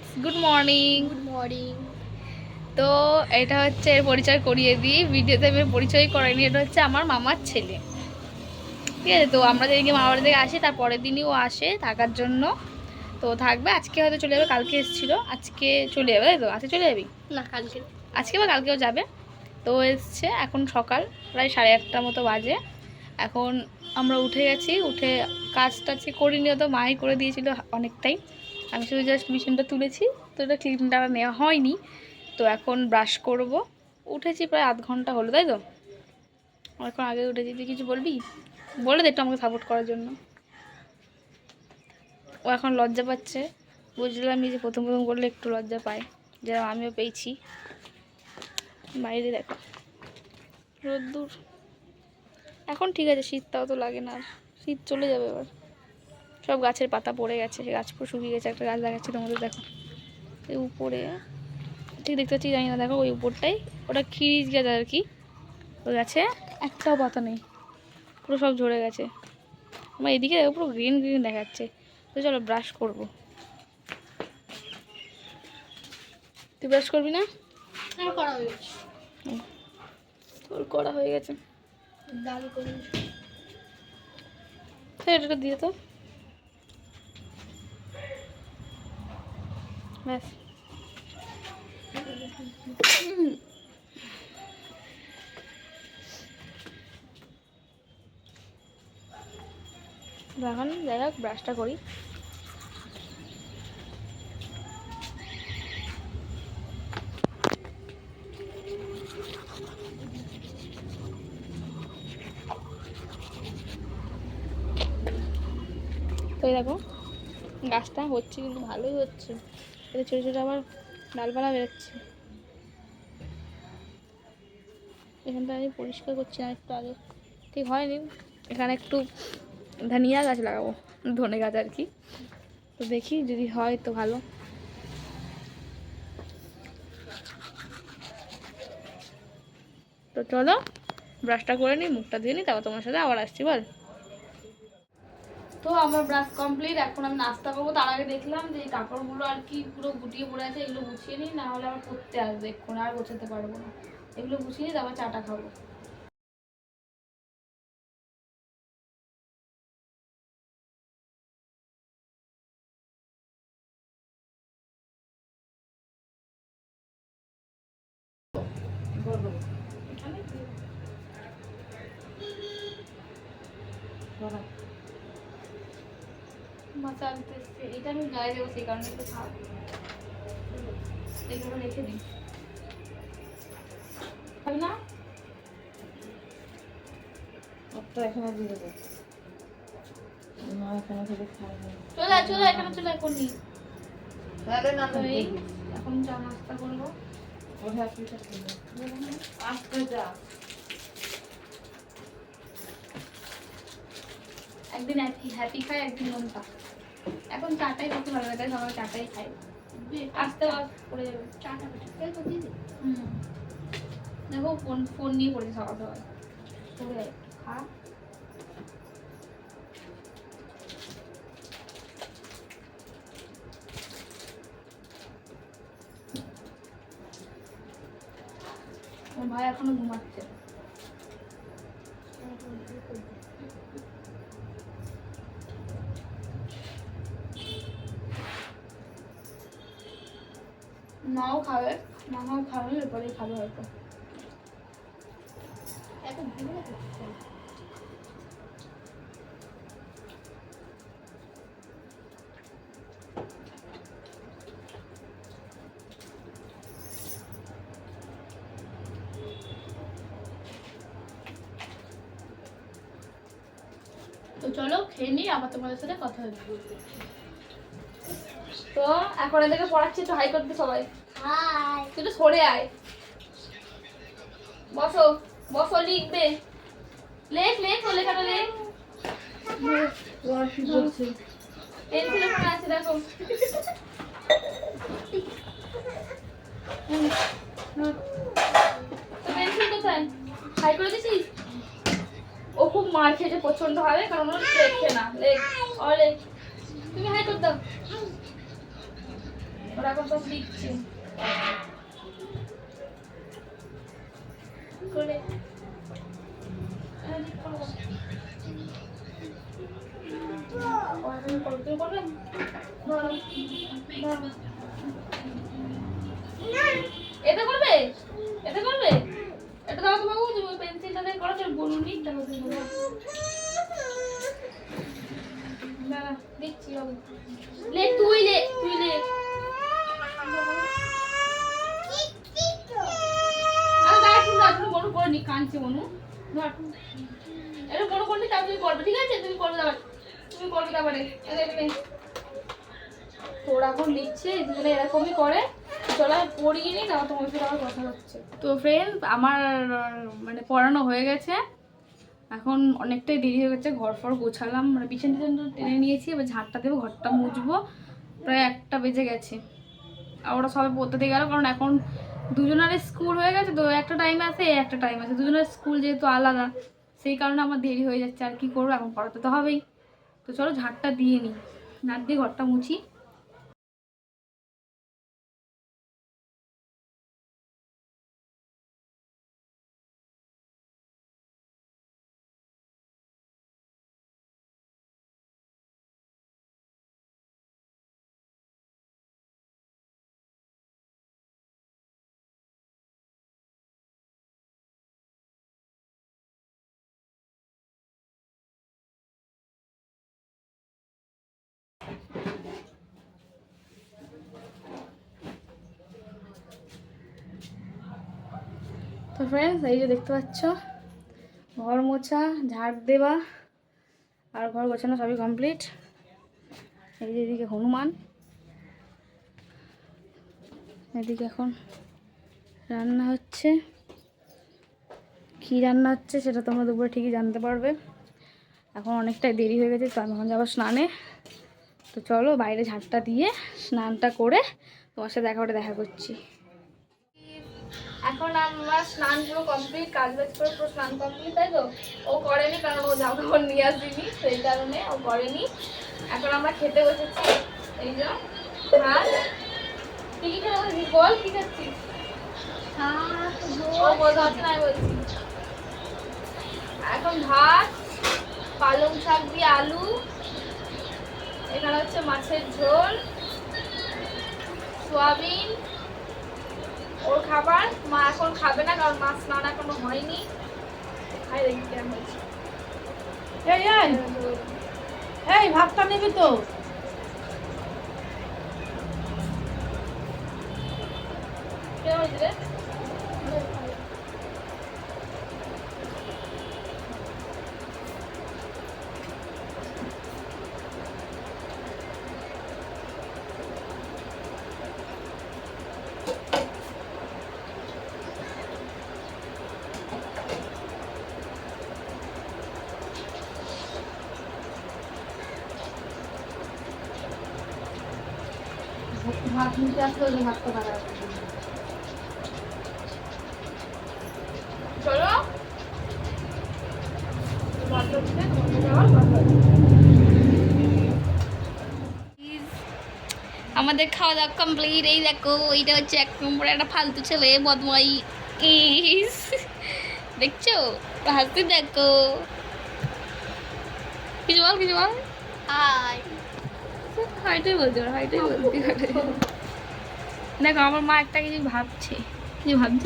Friends good morning good morning তো এটা হচ্ছে এর পরিচয় করিয়ে দিই। ভিডিওতে আমি পরিচয় করাইনি এটা হচ্ছে আমার মামার ছেলে। ঠিক আছে? তো আমরা যেদিনকে মামার বাড়ি থেকে আসি তার পরের দিনই ও আসে থাকার জন্য। তো থাকবে। আজকে হয়তো চলে যাবে কালকে এসেছিল। আজকে চলে যাবে তাই তো? আজকে চলে যাবি? না কালকে। আজকে বা কালকেও যাবে। তো এসছে এখন সকাল প্রায় সাড়ে আটটার মতো বাজে। এখন আমরা উঠে গেছি উঠে কাজ টাজ করিনি তো মাই করে দিয়েছিল অনেকটাই। আমি শুধু জাস্ট মেশিনটা তুলেছি, তো এটা ক্লিনটা নেওয়া হয়নি। তো এখন ব্রাশ করব। উঠেছি প্রায় আধ ঘণ্টা হলো, তাই তো? এখন আগে উঠেছি, তুই কিছু বলবি? বলে দে একটু আমাকে সাপোর্ট করার জন্য। ও এখন লজ্জা পাচ্ছে। বুঝলাম যে প্রথম প্রথম করলে একটু লজ্জা পায়। যেরকম আমিও পেয়েছি। বাইরে দেখো। রোদ্দুর। এখন ঠিক আছে, শীতটাও তো লাগে না আর। শীত চলে যাবে এবার। সব গাছের পাতা পড়ে গেছে সে গাছ পুরো শুকিয়ে গেছে একটা গাছ দেখাচ্ছি তোমাদের দেখো। এই উপরে ঠিক দেখতে পাচ্ছি জানি না দেখো ওই উপরটাই। ওটা খিরিজ গাছ আর কি ওই গাছে। একটাও পাতা নেই পুরো সব ঝরে গেছে। আমার এদিকে দেখো পুরো গ্রিন গ্রিন দেখাচ্ছে। তো চলো ব্রাশ করব। তুই ব্রাশ করবি না? আমার করা হয়ে গেছে। তোর করা হয়ে গেছে। করে হ্যাঁ এটা দিয়ে তো ব্যাস এখন যাই হোক ব্রাশটা করি। তো দেখো গাছটা হচ্ছে কিন্তু ভালোই হচ্ছে। এতে ছোটো ছোটো আবার ডালপালা বেরোচ্ছে। এখানটা আমি পরিষ্কার করছি না, একটু আগে। ঠিক হয়নি। এখানে একটু ধনিয়া গাছ লাগাবো, ধনে গাছ আর কি। তো দেখি যদি হয় তো ভালো। তো চলো ব্রাশটা করে নিই মুখটা দিয়ে নিই তারপর তোমার সাথে আবার আসছি, বল। তো আমার ব্রাশ কমপ্লিট এখন আমি নাস্তা করব। তার আগে দেখলাম যে কাপড়গুলো আর কি পুরো গুটিয়ে পড়ে আছে, এগুলো গুছিয়ে নিই, না হলে আবার পড়তে আসবে এক্ষুন, আর গোছাতে পারব না। এগুলো গুছিয়ে নিই তারপর চাটা খাব। মাথা আনতে এসছে এটা আমি গায়ে দেবো সেই কারণে একটু এগুলো রেখে দিই। না? এখানে দিয়ে দেবো মা এখানে থেকে খাবে চলে চলে এখানে চলে আয়, এখনই। তাহলে না এখন চা নাস্তা করব। আস্তে যা। একদিন হ্যাপি খাই একদিন মনটা এখন চাটাই করতে ভালো লাগে সবাই চাটাই খাই। আসতে পড়ে যাবে চাটা হুম। দেখো, ফোন ফোন নিয়ে খা। ভাই এখনও ঘুমাচ্ছে। মাও খাবে মামাও খাবে এরপরেই খাবে হয়তো। তো চলো খেয়ে নিই আবার তোমাদের সাথে কথা হবে তো এখন এদেরকে পড়াচ্ছি, তো হাই করতে সবাই। তুই সরে আয়। বসো বসো লিখবে। লেখ লেখ ও লেখাটা লেখ। পেন্সিল ওখানে আছে দেখো। হুম, হুম। তো পেন্সিল কোথায়? হাই করে দিছিস? ও খুব মার খেয়েছে প্রচণ্ড ভাবে কারণ ও লেখছে না। লেখ ও লেখ। তুমি হাই করে দাও। ওরা এখন সব লিখছে। লিখ করব। তুমি করবে? এটা দাও তো বাবু তুমি পেন্সিলটা দিয়ে করো, তুমি বলুন নি তাহলে তুমি দাঁড়া, দেখছি এটা বড় করলে তুমি করবে, ঠিক আছে? তুমি করবে তুমি করবে এখন লিখছে এরকমই করে। কথা হচ্ছে। তো ফ্রেন্ড আমার মানে পড়ানো হয়ে গেছে। এখন অনেকটাই দেরি হয়ে গেছে, ঘর ফর গোছালাম। মানে বিছানা টিছানা টেনে নিয়েছি, এবার ঝাঁটটা দেবো, ঘরটা মুছবো। প্রায় একটা বেজে গেছে। আর ওরা সবাই পড়তে দিয়ে গেল, কারণ এখন দুজনের স্কুল হয়ে গেছে তো, একটা টাইম আছে, একটা টাইম আছে। দুজনের স্কুল যেহেতু আলাদা, সেই কারণে আমার দেরি হয়ে যাচ্ছে। আর কি করব? এখন পড়াতে তো হবেই। তো চলো ঝাঁটটা দিয়ে নিই। ঝাঁট দিয়ে ঘরটা মুছি। তো ফ্রেন্ডস এই যে দেখতে পাচ্ছ, ঘর মোছা, ঝাড় দেওয়া, আর ঘর গোছানো সবই কমপ্লিট এই যে এদিকে হনুমান, এদিকে এখন রান্না হচ্ছে। কী রান্না হচ্ছে সেটা তোমরা দুপুরে ঠিকই জানতে পারবে। এখন অনেকটাই দেরি হয়ে গেছে, তো আমি এখন যাব স্নানে। তো চলো বাইরে ঝাড়টা দিয়ে স্নানটা করে তোমার সাথে দেখা করে দেখা করছি। এখন আমার স্নান পুরো কমপ্লিট কাজ বাজ করে পুরো স্নান কমপ্লিট তাই তো? ও করেনি কারণ ও জামা কাপড় নিয়ে আসেনি, সেই কারণে ও করেনি। এখন আমরা খেতে বসেছি। এই যে, ভাত। কি কি খেতে বসেছিস? বল, কি খাচ্ছিস? আমি বলছি। এখন ভাত, পালং শাক দিয়ে আলু, এখানে হচ্ছে মাছের ঝোল, সোয়াবিন ওর খাবার মা এখন খাবে না কারণ মা স্নান এখনও হয়নি। খাই দেখি কেমন হয়েছে এই এই এই ভাতটা নিবি তো। কেমন হয়েছে আসলে ওই বাড়া চলো। আমাদের খাওয়া দাওয়া কমপ্লিট এই দেখো এইটা হচ্ছে এক নম্বর একটা ফালতু ছেলে বদমাই। দেখছ? হাসতে দেখো। কিছু বল কিছু বল। হাই হাইটাই বলতে পারো হাইটাই পারো। দেখো আমার মা একটা কিছু ভাবছে। কিছু ভাবছ?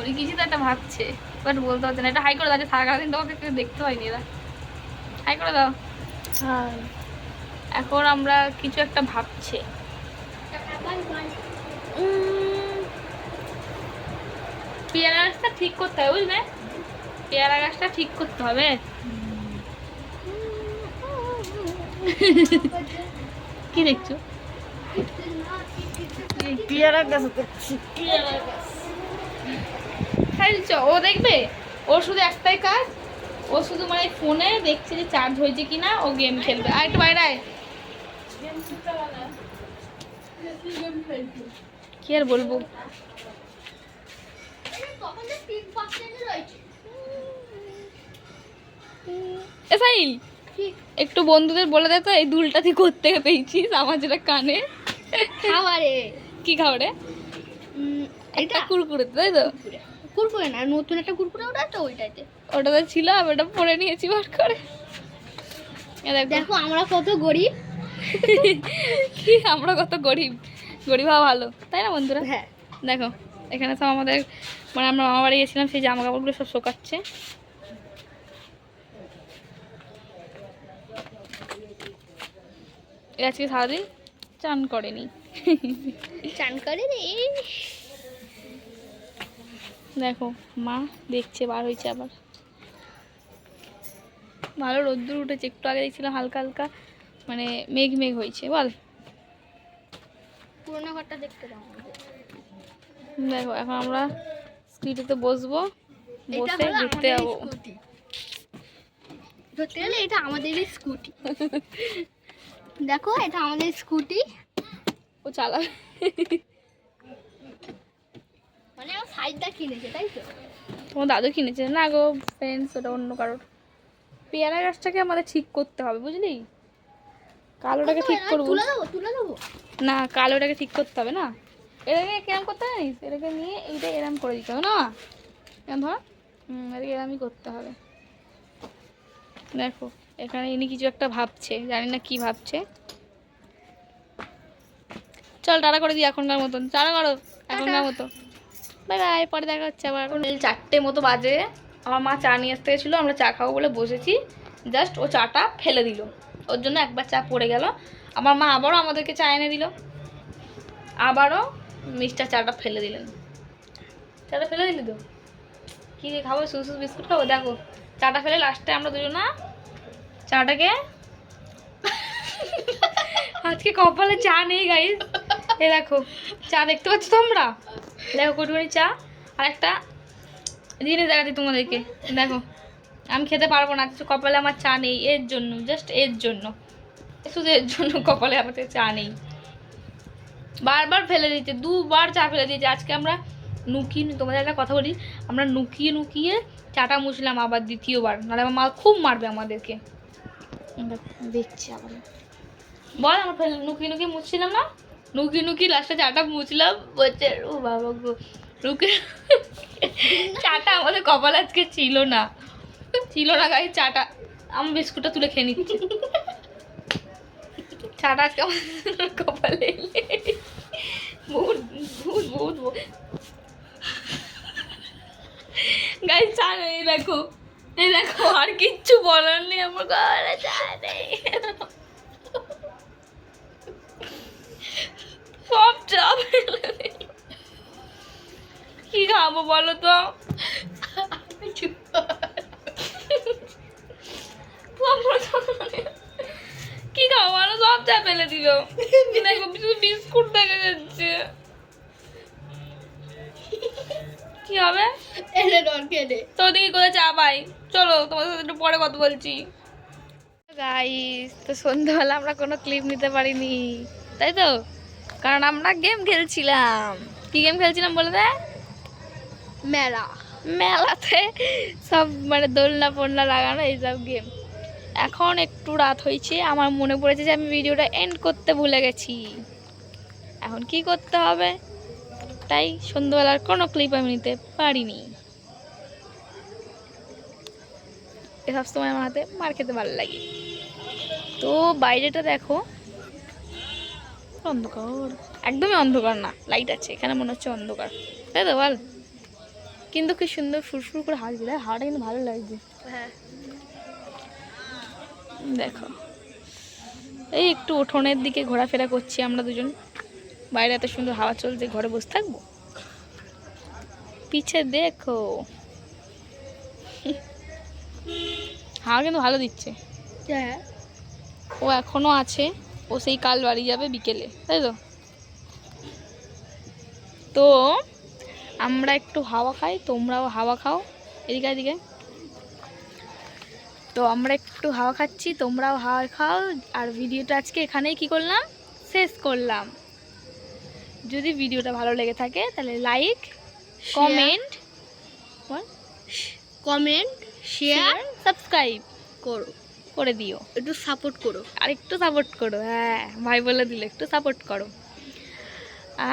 ওই কিছু তো একটা ভাবছে বাট বলতে পারছে না। এটা হাই করে দাও সারাদিন তোমাকে কেউ দেখতে হয়নি এরা। হাই করে দাও। হাই এখন আমরা কিছু একটা ভাবছে। পেয়ারা গাছটা ঠিক করতে হবে বুঝলে? পেয়ারা গাছটা ঠিক করতে হবে। কি দেখছ? পেয়ারা গাছ খেলছো? ও দেখবে? ওর শুধু একটাই কাজ। ও শুধু মানে ফোনে দেখছে যে চার্জ হয়েছে কিনা ও গেম খেলবে। আর একটু বাইরে। কি আর বলব? কখন তিন পার্সেন্ট রয়েছে এ সাইল একটু বন্ধুদের বলে দে তো এই দুলটা তুই করতে পেয়েছিস আমার যেটা কানে? খাবারে। কি খাবারে? এটা কুরকুরে তাই তো? কুরকুরে। না নতুন একটা কুরকুরে ওটা তো ওইটাতে ওটা তো ছিল আমি ওটা পরে নিয়েছি বার করে। দেখো। আমরা কত গরিব। কি আমরা কত গরিব। গরিব হওয়া ভালো তাই না বন্ধুরা? হ্যাঁ। দেখো এখানে সব আমাদের মানে আমরা মামা বাড়ি গেছিলাম সেই জামা কাপড়গুলো সব শোকাচ্ছে। আজকে সারাদিন চান করেনি। চান করে রে দেখো মা দেখছে বার হয়েছে আবার। ভালো রোদ্দুর উঠেছে একটু আগে দেখছিলাম হালকা হালকা মানে মেঘ মেঘ হয়েছে বল। পুরোনো ঘরটা দেখতে। দেখো এখন আমরা স্কুটিতে বসবো বসে ঘুরতে যাব। ধরতে গেলে এটা আমাদেরই স্কুটি। দেখো এটা আমাদের স্কুটি। ও চালাবে। মানে আমার সাইডটা কিনেছে তাই তো? তোমার দাদু কিনেছে। না গো ফ্রেন্ডস ওটা অন্য কারোর। পেয়ারা গাছটাকে আমাদের ঠিক করতে হবে বুঝলি? কালোটাকে ঠিক করব না কালোটাকে ঠিক করতে হবে না? এটাকে কিরম করতে হবে এটাকে নিয়ে এইটা এরম করে দিতে হবে না? এরম ধর। এটাকে এরমই করতে হবে। দেখো। এখানে ইনি কিছু একটা ভাবছে জানি না কি ভাবছে। চল টাটা করে দিই এখনকার মতন। টাটা করো এখনকার মতো। বাই বাই পরে দেখা হচ্ছে আবার। এখন চারটে মতো বাজে। আমার মা চা নিয়ে আসতে গেছিল আমরা চা খাব বলে বসেছি। জাস্ট ও চাটা ফেলে দিল। ওর জন্য একবার চা পড়ে গেল। আমার মা আবারও আমাদেরকে চা এনে দিল। আবারও মিস্টার চাটা ফেলে দিলেন। চাটা ফেলে দিলি তো? কী খাব সুসু বিস্কুট খাব? দেখো চাটা ফেলে লাস্টে আমরা দুজনা চাটাকে? আজকে কপালে চা নেই গাইস এ দেখো, চা দেখতে পাচ্ছ তোমরা? দেখো, কটুকুনি চা। আর একটা জিনিস দেখাচ্ছি তোমাদেরকে। দেখো, আমি খেতে পারব না, আজকে কপালে আমার চা নেই, এর জন্য জাস্ট এর জন্য। শুধু এর জন্য কপালে আমাদের চা নেই। বারবার ফেলে দিচ্ছে দুবার চা ফেলে দিয়েছে। আজকে আমরা নুকিয়ে তোমাদের একটা কথা বলি, আমরা নুকিয়ে নুকিয়ে চাটা মুছলাম আবার দ্বিতীয়বার। নাহলে আমার মা খুব মারবে আমাদেরকে। দেখছি আবার। বল, আমরা ফেলে নুকিয়ে নুকিয়ে মুছছিলাম না? নুকি নুকি লাস্টে চাটা মুছলাম। বলছে, ও বাবা গো নুকি চাটা আমাদের কপাল আজকে ছিল না। ছিল না গায়ে চাটা। আমি বিস্কুটটা তুলে খেয়ে নিচ্ছি। চাটা আজকে আমার কপালে। বহুত বহুত বহুত গাই চা নেই দেখো। এই দেখো আর কিচ্ছু বলার নেই আমার ঘরে চা নেই। সব চা ফেলে কি খাব বলো তো? কি খাব বলো সব চা ফেলে দিল। দেখো বিস্কুট দেখা যাচ্ছে। কি হবে? এনে দরকে দে তো ওদিকে কোথায় চা পাই? চলো তোমাদের সাথে একটু পরে কথা বলছি। গাইস তো সন্ধ্যাবেলা আমরা কোনো ক্লিপ নিতে পারিনি। তাই তো? কারণ আমরা গেম খেলছিলাম। কি গেম খেলছিলাম বলে দে? মেলা। মেলাতে সব মানে দোলনা ফোলনা লাগানো এইসব গেম এখন একটু রাত হয়েছে আমার মনে পড়েছে যে আমি ভিডিওটা এন্ড করতে ভুলে গেছি। এখন কি করতে হবে? তাই সন্ধ্যাবেলার কোনো ক্লিপ আমি নিতে পারিনি। এ সবসময় আমার হাতে মার খেতে ভালো লাগে। তো বাইরেটা দেখো। অন্ধকার। একদমই অন্ধকার না লাইট আছে এখানে মনে হচ্ছে অন্ধকার। তাই তো বল? কিন্তু কি সুন্দর ফুরফুর করে হাওয়া দিলে হাওয়াটা কিন্তু ভালো লাগছে। হ্যাঁ। দেখো এই একটু উঠোনের দিকে ঘোরাফেরা করছি আমরা দুজন। বাইরে এত সুন্দর হাওয়া চলছে ঘরে বসে থাকব? পিছে দেখো। হাওয়া কিন্তু ভালো দিচ্ছে। হ্যাঁ। ও এখনও আছে ও সেই কাল বাড়ি যাবে বিকেলে তাই তো? তো আমরা একটু হাওয়া খাই তোমরাও হাওয়া খাও এদিকে এদিকে। তো আমরা একটু হাওয়া খাচ্ছি তোমরাও হাওয়া খাও আর ভিডিওটা আজকে এখানেই কি করলাম? শেষ করলাম। যদি ভিডিওটা ভালো লেগে থাকে তাহলে like comment comment share subscribe করো করে দিও। একটু সাপোর্ট করো। আর একটু সাপোর্ট করো। হ্যাঁ ভাই বলে দিল একটু সাপোর্ট করো।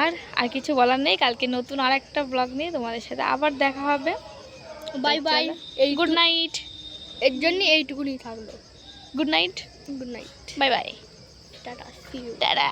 আর আর কিছু বলার নেই। কালকে নতুন আর একটা ব্লগ নিয়ে তোমাদের সাথে আবার দেখা হবে। বাই বাই এই গুড নাইট এর জন্য এইটুকুনি থাকল। Good night good night bye bye tata see you tata